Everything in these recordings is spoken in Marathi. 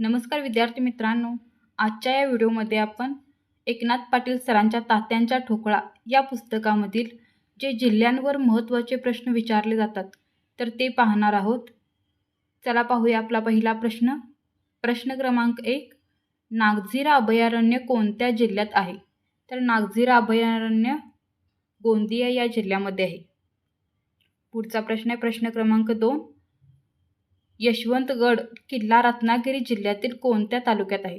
नमस्कार विद्यार्थी मित्रांनो. आजच्या या व्हिडिओमध्ये आपण एकनाथ पाटील सरांच्या तात्यांच्या ठोकळा या पुस्तकामधील जे जिल्ह्यांवर महत्त्वाचे प्रश्न विचारले जातात तर ते पाहणार आहोत. चला पाहूया आपला पहिला प्रश्न. प्रश्न क्रमांक एक नागझिरा अभयारण्य कोणत्या जिल्ह्यात आहे? तर नागझिरा अभयारण्य गोंदिया या जिल्ह्यामध्ये आहे. पुढचा प्रश्न आहे प्रश्न क्रमांक दोन. यशवंतगड किल्ला रत्नागिरी जिल्ह्यातील कोणत्या तालुक्यात आहे?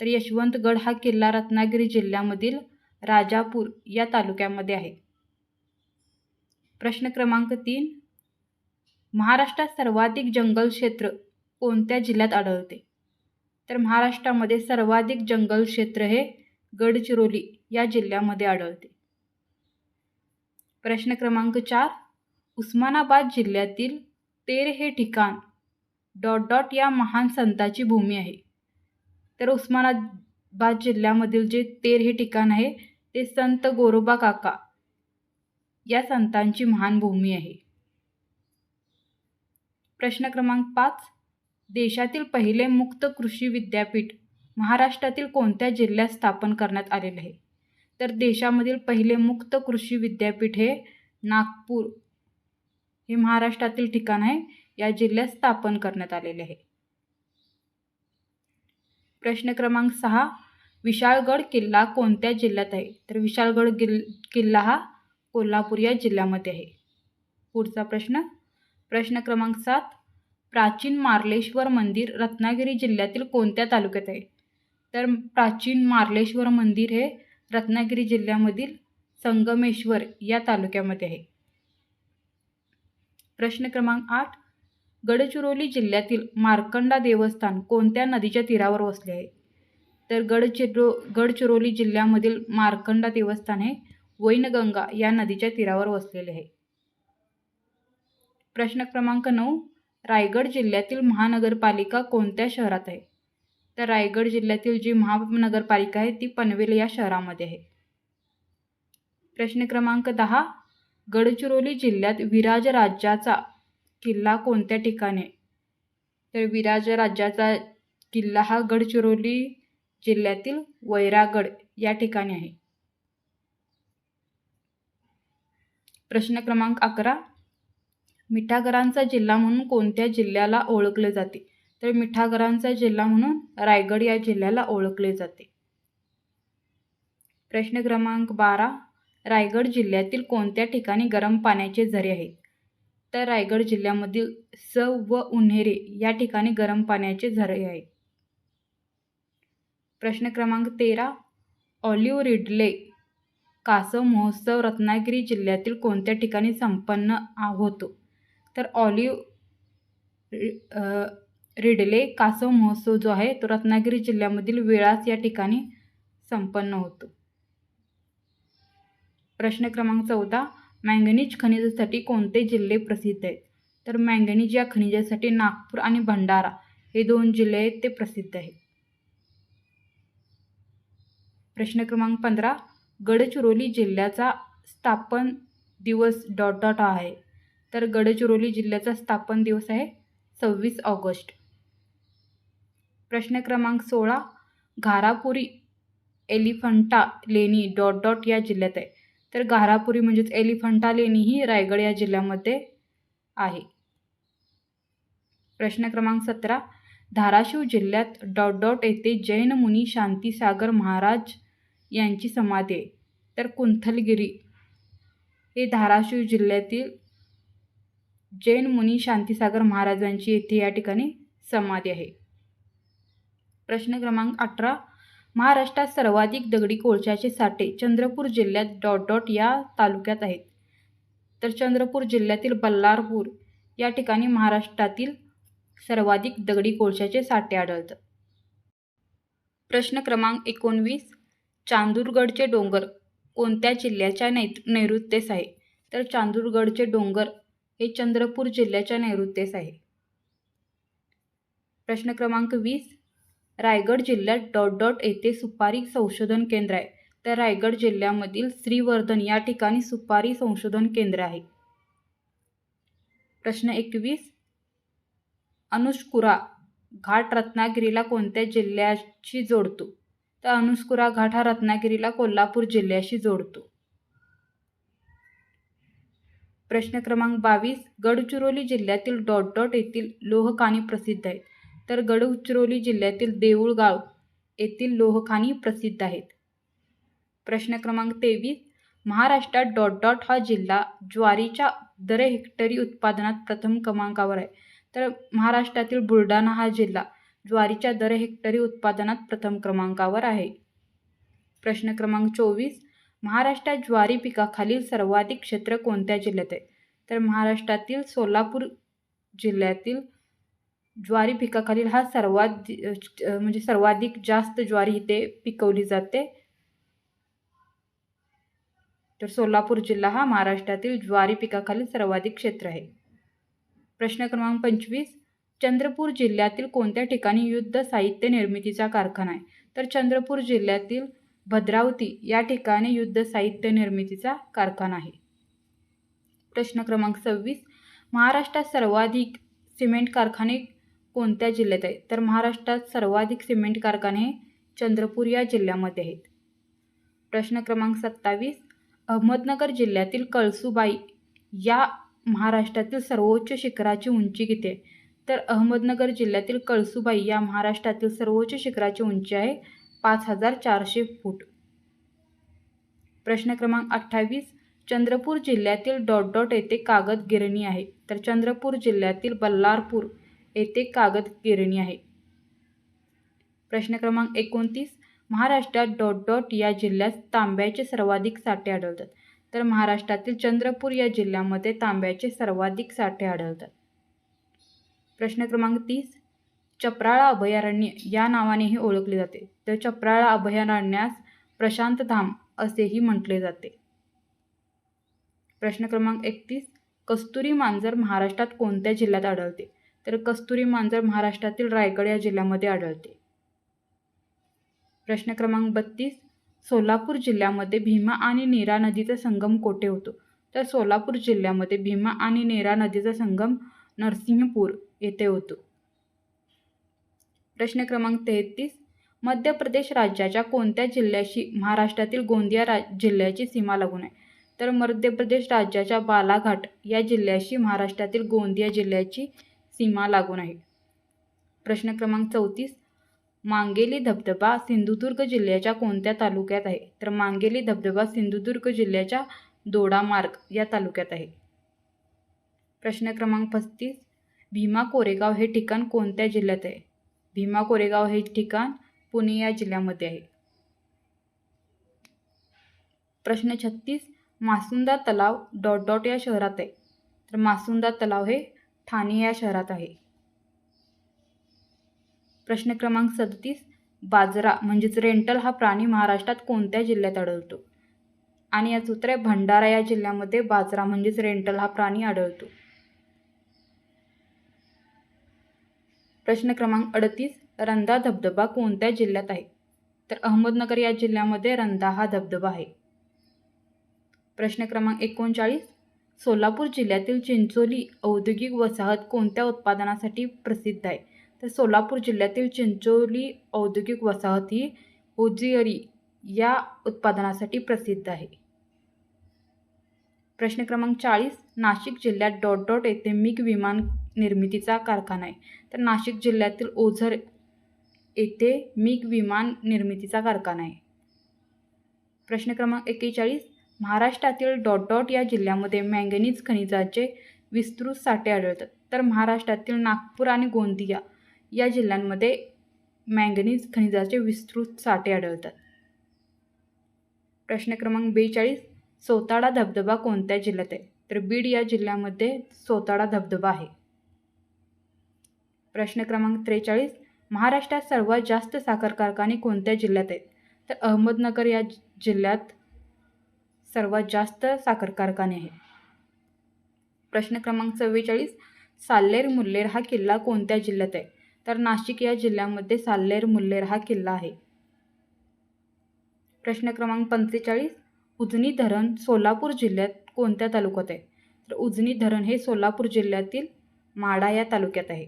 तर यशवंतगड हा किल्ला रत्नागिरी जिल्ह्यामधील राजापूर या तालुक्यामध्ये आहे. प्रश्न क्रमांक तीन. महाराष्ट्रात सर्वाधिक जंगल क्षेत्र कोणत्या जिल्ह्यात आढळते? तर महाराष्ट्रामध्ये सर्वाधिक जंगल क्षेत्र हे गडचिरोली या जिल्ह्यामध्ये आढळते. प्रश्न क्रमांक चार. उस्मानाबाद जिल्ह्यातील तेर हे ठिकाण डॉट डॉट या महान संताची भूमी आहे. तर उस्मानाबाद जिल्ह्यामधील जे तेर हे ठिकाण आहे ते संत गोरोबा काका या संतांची महान भूमी आहे. प्रश्न क्रमांक पाच. देशातील पहिले मुक्त कृषी विद्यापीठ महाराष्ट्रातील कोणत्या जिल्ह्यात स्थापन करण्यात आलेले आहे? तर देशामधील पहिले मुक्त कृषी विद्यापीठ हे नागपूर हे महाराष्ट्रातील ठिकाण आहे. या जिल्ह्यात स्थापन करण्यात आलेले आहे. प्रश्न क्रमांक सहा विशाळगड किल्ला कोणत्या जिल्ह्यात आहे? तर विशाळगड किल किल्ला हा कोल्हापूर या जिल्ह्यामध्ये आहे. पुढचा प्रश्न प्रश्न क्रमांक सात प्राचीन मार्लेश्वर मंदिर रत्नागिरी जिल्ह्यातील कोणत्या तालुक्यात आहे? तर प्राचीन मार्लेश्वर मंदिर हे रत्नागिरी जिल्ह्यामधील संगमेश्वर या तालुक्यामध्ये आहे. प्रश्न क्रमांक आठ गडचिरोली जिल्ह्यातील मार्कंडा देवस्थान कोणत्या नदीच्या तीरावर वसले आहे? तर गडचिरो गडचिरोली जिल्ह्यामधील मार्कंडा देवस्थान हे वैनगंगा या नदीच्या तीरावर वसलेले आहे. प्रश्न क्रमांक नऊ रायगड जिल्ह्यातील महानगरपालिका कोणत्या शहरात आहे? तर रायगड जिल्ह्यातील जी महानगरपालिका आहे ती पनवेल या शहरामध्ये आहे. प्रश्न क्रमांक दहा गडचिरोली जिल्ह्यात विराज राज्याचा किल्ला कोणत्या ठिकाणी? तर विराज राज्याचा किल्ला हा गडचिरोली जिल्ह्यातील वैरागड या ठिकाणी आहे. प्रश्न क्रमांक अकरा. मिठागरांचा जिल्हा म्हणून कोणत्या जिल्ह्याला ओळखले जाते? तर मिठागरांचा जिल्हा म्हणून रायगड या जिल्ह्याला ओळखले जाते. प्रश्न क्रमांक बारा. रायगड जिल्ह्यातील कोणत्या ठिकाणी गरम पाण्याचे झरे आहेत? तर रायगड जिल्ह्यामधील स व उन्हेरे या ठिकाणी गरम पाण्याचे झरे आहेत. प्रश्न क्रमांक तेरा ऑलिव्ह रिडले कासव महोत्सव रत्नागिरी जिल्ह्यातील कोणत्या ठिकाणी संपन्न होतो? तर ऑलिव्ह रिडले कासव महोत्सव जो आहे तो रत्नागिरी जिल्ह्यामधील वेळास या ठिकाणी संपन्न होतो. प्रश्न क्रमांक चौदा मँगनीज खनिजासाठी कोणते जिल्हे प्रसिद्ध आहेत? तर मँगनीज या खनिजासाठी नागपूर आणि भंडारा हे दोन जिल्हे आहेत ते प्रसिद्ध आहेत. प्रश्न क्रमांक पंधरा गडचिरोली जिल्ह्याचा स्थापन दिवस डॉट डॉट आहे. तर गडचिरोली जिल्ह्याचा स्थापन दिवस आहे सव्वीस ऑगस्ट. प्रश्न क्रमांक सोळा घारापुरी एलिफंटा लेणी डॉट डॉट या जिल्ह्यात आहे. तर घारापुरी म्हणजेच एलिफंटा लेणी ही रायगड या जिल्ह्यामध्ये आहे. प्रश्न क्रमांक सतरा. धाराशिव जिल्ह्यात डॉट डॉट येथे जैन मुनी शांतीसागर महाराज यांची समाधी आहे. तर कुंथलगिरी हे धाराशिव जिल्ह्यातील जैन मुनी शांतीसागर महाराजांची येथे या ठिकाणी समाधी आहे. प्रश्न क्रमांक अठरा. महाराष्ट्रात सर्वाधिक दगडी कोळशाचे साठे चंद्रपूर जिल्ह्यात डॉट डॉट या तालुक्यात आहेत. तर चंद्रपूर जिल्ह्यातील बल्लारपूर या ठिकाणी महाराष्ट्रातील सर्वाधिक दगडी कोळशाचे साठे आढळतात. प्रश्न क्रमांक एकोणवीस चांदूरगडचे डोंगर कोणत्या जिल्ह्याच्या नै नैऋत्येस आहे? तर चांदूरगडचे डोंगर हे चंद्रपूर जिल्ह्याच्या नैऋत्येस आहे. प्रश्न क्रमांक वीस रायगड जिल्ह्यात डॉट डॉट येथे सुपारी संशोधन केंद्र आहे. तर रायगड जिल्ह्यामधील श्रीवर्धन या ठिकाणी सुपारी संशोधन केंद्र आहे. प्रश्न एकवीस. अनुष्कुरा घाट रत्नागिरीला कोणत्या जिल्ह्याशी जोडतो? तर अनुष्कुरा घाट हा रत्नागिरीला कोल्हापूर जिल्ह्याशी जोडतो. प्रश्न क्रमांक बावीस. गडचिरोली जिल्ह्यातील डॉट डॉट येथील लोहकाणी प्रसिद्ध आहेत तर गडचिरोली जिल्ह्यातील देऊळगाव येथील लोहखानी प्रसिद्ध आहेत. प्रश्न क्रमांक तेवीस महाराष्ट्रात डॉट डॉट हा जिल्हा ज्वारीच्या दर हेक्टरी उत्पादनात प्रथम क्रमांकावर आहे. तर महाराष्ट्रातील बुलढाणा हा जिल्हा ज्वारीच्या दर हेक्टरी उत्पादनात प्रथम क्रमांकावर आहे. प्रश्न क्रमांक चोवीस महाराष्ट्रात ज्वारी पिकाखालील सर्वाधिक क्षेत्र कोणत्या जिल्ह्यात आहे? तर महाराष्ट्रातील सोलापूर जिल्ह्यातील ज्वारी पिकाखालील हा सर्वात म्हणजे सर्वाधिक जास्त ज्वारी इथे पिकवली जाते. तर सोलापूर जिल्हा हा महाराष्ट्रातील ज्वारी पिकाखालील सर्वाधिक क्षेत्र आहे. प्रश्न क्रमांक पंचवीस चंद्रपूर जिल्ह्यातील कोणत्या ठिकाणी युद्ध साहित्य निर्मितीचा कारखाना आहे? तर चंद्रपूर जिल्ह्यातील भद्रावती या ठिकाणी युद्ध साहित्य निर्मितीचा कारखाना आहे. प्रश्न क्रमांक सव्वीस महाराष्ट्रात सर्वाधिक सिमेंट कारखाने कोणत्या जिल्ह्यात आहेत तर महाराष्ट्रात सर्वाधिक सिमेंट कारखाने चंद्रपूर या जिल्ह्यामध्ये आहेत. प्रश्न क्रमांक सत्तावीस. अहमदनगर जिल्ह्यातील कळसुबाई या महाराष्ट्रातील सर्वोच्च शिखराची उंची किती आहे? तर अहमदनगर जिल्ह्यातील कळसुबाई या महाराष्ट्रातील सर्वोच्च शिखराची उंची आहे पाच हजार चारशे फूट. प्रश्न क्रमांक अठ्ठावीस. चंद्रपूर जिल्ह्यातील डॉट डॉट येथे कागद गिरणी आहे. तर चंद्रपूर जिल्ह्यातील बल्लारपूर येथे कागद गिरणी आहे. प्रश्न क्रमांक एकोणतीस. महाराष्ट्रात डॉट डॉट या जिल्ह्यात तांब्याचे सर्वाधिक साठे आढळतात. तर महाराष्ट्रातील चंद्रपूर या जिल्ह्यामध्ये तांब्याचे सर्वाधिक साठे आढळतात. प्रश्न क्रमांक तीस. चपराळा अभयारण्य या नावानेही ओळखले जाते. तर चप्राळा अभयारण्यास प्रशांत धाम असेही म्हटले जाते. प्रश्न क्रमांक एकतीस. कस्तुरी मांजर महाराष्ट्रात कोणत्या जिल्ह्यात आढळते? तर कस्तुरी मांजर महाराष्ट्रातील रायगड या जिल्ह्यामध्ये आढळते. प्रश्न क्रमांक बत्तीस. सोलापूर जिल्ह्यामध्ये भीमा आणि नीरा नदीचा संगम कोठे होतो? तर सोलापूर जिल्ह्यामध्ये भीमा आणि नीरा नदीचा संगम नरसिंहपूर येथे होतो. प्रश्न क्रमांक तेहतीस. मध्य प्रदेश राज्याच्या कोणत्या जिल्ह्याशी महाराष्ट्रातील गोंदिया रा जिल्ह्याची सीमा लागून आहे? तर मध्य प्रदेश राज्याच्या बालाघाट या जिल्ह्याशी महाराष्ट्रातील गोंदिया जिल्ह्याची सीमा लागून आहे. प्रश्न क्रमांक चौतीस. मांगेली धबधबा सिंधुदुर्ग जिल्ह्याच्या कोणत्या तालुक्यात आहे? तर मांगेली धबधबा सिंधुदुर्ग जिल्ह्याच्या दोडामार्ग या तालुक्यात आहे. प्रश्न क्रमांक पस्तीस. भीमा कोरेगाव हे ठिकाण कोणत्या जिल्ह्यात आहे? भीमा कोरेगाव हे ठिकाण पुणे या जिल्ह्यामध्ये आहे. प्रश्न छत्तीस. मासुंदा तलाव डॉट डॉट या शहरात आहे. तर मासुंदा तलाव हे ठाणे या शहरात आहे. प्रश्न क्रमांक सदतीस बाजरा म्हणजेच रेंटल हा प्राणी महाराष्ट्रात कोणत्या जिल्ह्यात आढळतो? आणि याचं उत्तर आहे भंडारा या जिल्ह्यामध्ये बाजरा म्हणजेच रेंटल हा प्राणी आढळतो. प्रश्न क्रमांक अडतीस रंधा धबधबा कोणत्या जिल्ह्यात आहे? तर अहमदनगर या जिल्ह्यामध्ये रंधा हा धबधबा आहे. प्रश्न क्रमांक एकोणचाळीस सोलापूर जिल्ह्यातील चिंचोली औद्योगिक वसाहत कोणत्या उत्पादनासाठी प्रसिद्ध आहे? तर सोलापूर जिल्ह्यातील चिंचोली औद्योगिक वसाहत ही उजियरी या उत्पादनासाठी प्रसिद्ध आहे. प्रश्न क्रमांक चाळीस नाशिक जिल्ह्यात डॉट डॉट येथे मिग विमान निर्मितीचा कारखाना आहे. तर नाशिक जिल्ह्यातील ओझर येथे मिग विमान निर्मितीचा कारखाना आहे. प्रश्न क्रमांक एक्केचाळीस महाराष्ट्रातील डॉट डॉट या जिल्ह्यामध्ये मँगनीज खनिजाचे विस्तृत साठे आढळतात. तर महाराष्ट्रातील नागपूर आणि गोंदिया या जिल्ह्यांमध्ये मँगनीज खनिजाचे विस्तृत साठे आढळतात. प्रश्न क्रमांक बेचाळीस सोताडा धबधबा कोणत्या जिल्ह्यात आहे? तर बीड या जिल्ह्यामध्ये सोताडा धबधबा आहे. प्रश्न क्रमांक त्रेचाळीस महाराष्ट्रात सर्वात जास्त साखर कारखाने कोणत्या जिल्ह्यात आहेत? तर अहमदनगर या जिल्ह्यात सर्वात जास्त साखर कारखाने आहेत. प्रश्न क्रमांक चव्वेचाळीस साल्लेर मुल्लेर हा किल्ला कोणत्या जिल्ह्यात आहे? तर नाशिक या जिल्ह्यामध्ये साल्लेर मुल्लेर हा किल्ला आहे. प्रश्न क्रमांक पंचेचाळीस उजनी धरण सोलापूर जिल्ह्यात कोणत्या तालुक्यात आहे? तर उजनी धरण हे सोलापूर जिल्ह्यातील माडा या तालुक्यात आहे.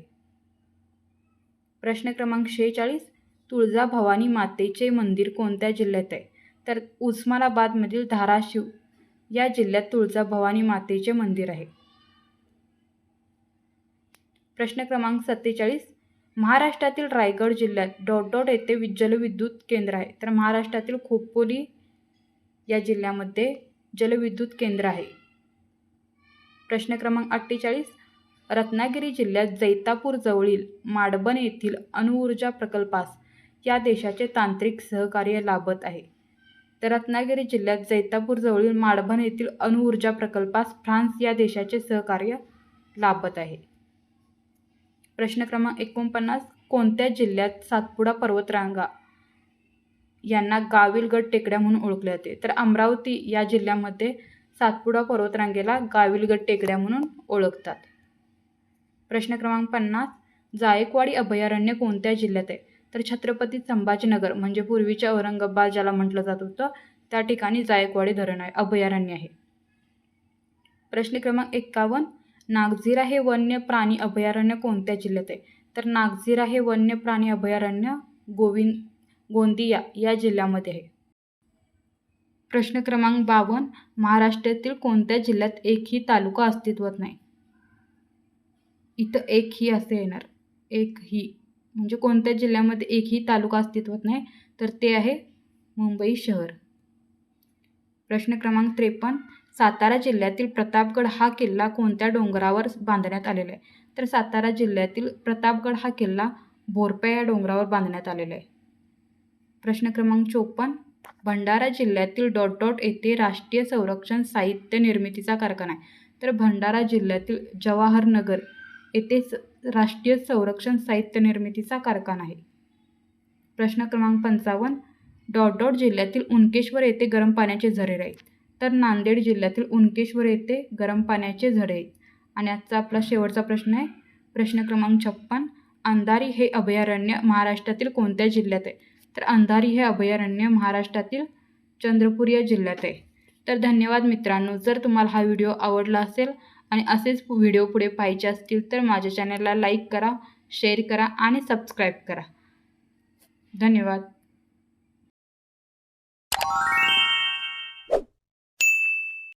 प्रश्न क्रमांक शेहेचाळीस तुळजाभवानी मातेचे मंदिर कोणत्या जिल्ह्यात आहे? तर उस्मानाबादमधील धाराशिव या जिल्ह्यात तुळजाभवानी मातेचे मंदिर आहे. प्रश्न क्रमांक सत्तेचाळीस. महाराष्ट्रातील रायगड जिल्ह्यात डॉट डॉट येथे वि- जलविद्युत केंद्र आहे. तर महाराष्ट्रातील खोपोली या जिल्ह्यामध्ये जलविद्युत केंद्र आहे. प्रश्न क्रमांक अठ्ठेचाळीस. रत्नागिरी जिल्ह्यात जैतापूर जवळील माडबन येथील अणुऊर्जा प्रकल्पास या देशाचे तांत्रिक सहकार्य लाभत आहे. तर रत्नागिरी जिल्ह्यात जैतापूर जवळील येथील अणुऊर्जा प्रकल्पास फ्रान्स या देशाचे सहकार्य लाभत आहे. प्रश्न क्रमांक एकोणपन्नास कोणत्या जिल्ह्यात सातपुडा पर्वतरांगा यांना गाविलगड टेकड्या म्हणून ओळखले जाते? तर अमरावती या जिल्ह्यामध्ये सातपुडा पर्वतरांगेला गाविलगड टेकड्या म्हणून ओळखतात. प्रश्न क्रमांक पन्नास जायकवाडी अभयारण्य कोणत्या जिल्ह्यात आहे? तर छत्रपती संभाजीनगर म्हणजे पूर्वीच्या औरंगाबाद ज्याला म्हटलं जात होतं त्या ठिकाणी जायकवाडी धरण आहे अभयारण्य आहे. प्रश्न क्रमांक एक्कावन्न नागझिरा हे वन्य प्राणी अभयारण्य कोणत्या जिल्ह्यात आहे? तर नागझिरा हे वन्य प्राणी अभयारण्य गोविंद गोंदिया या जिल्ह्यामध्ये आहे. प्रश्न क्रमांक बावन्न महाराष्ट्रातील कोणत्या जिल्ह्यात एकही तालुका अस्तित्वात नाही? इथं एक ही असे येणार. एक ही. म्हणजे कोणत्या जिल्ह्यामध्ये एकही तालुका अस्तित्वात नाही तर ते आहे मुंबई शहर. प्रश्न क्रमांक त्रेपन्न सातारा जिल्ह्यातील प्रतापगड हा किल्ला कोणत्या डोंगरावर बांधण्यात आलेला आहे? तर सातारा जिल्ह्यातील प्रतापगड हा किल्ला बोरपे या डोंगरावर बांधण्यात आलेला आहे. प्रश्न क्रमांक चोपन्न भंडारा जिल्ह्यातील डॉट डॉट येथे राष्ट्रीय संरक्षण साहित्य निर्मितीचा कारखाना आहे. तर भंडारा जिल्ह्यातील जवाहरनगर येथे स राष्ट्रीय संरक्षण साहित्य निर्मितीचा कारखाना आहे. प्रश्न क्रमांक पंचावन्न डॉट डॉट जिल्ह्यातील उनकेश्वर येथे गरम पाण्याचे झरे आहेत तर नांदेड जिल्ह्यातील उनकेश्वर येथे गरम पाण्याचे झरे आहेत. आणि आजचा आपला शेवटचा प्रश्न आहे. प्रश्न क्रमांक छप्पन अंधारी हे अभयारण्य महाराष्ट्रातील कोणत्या जिल्ह्यात आहे? तर अंधारी हे अभयारण्य महाराष्ट्रातील चंद्रपूर या जिल्ह्यात आहे. तर धन्यवाद मित्रांनो. जर तुम्हाला हा व्हिडिओ आवडला असेल आणि असेच व्हिडिओ पुढे पाहिजे असतील तर माझ्या चॅनलला लाईक करा शेअर करा आणि सबस्क्राईब करा. धन्यवाद.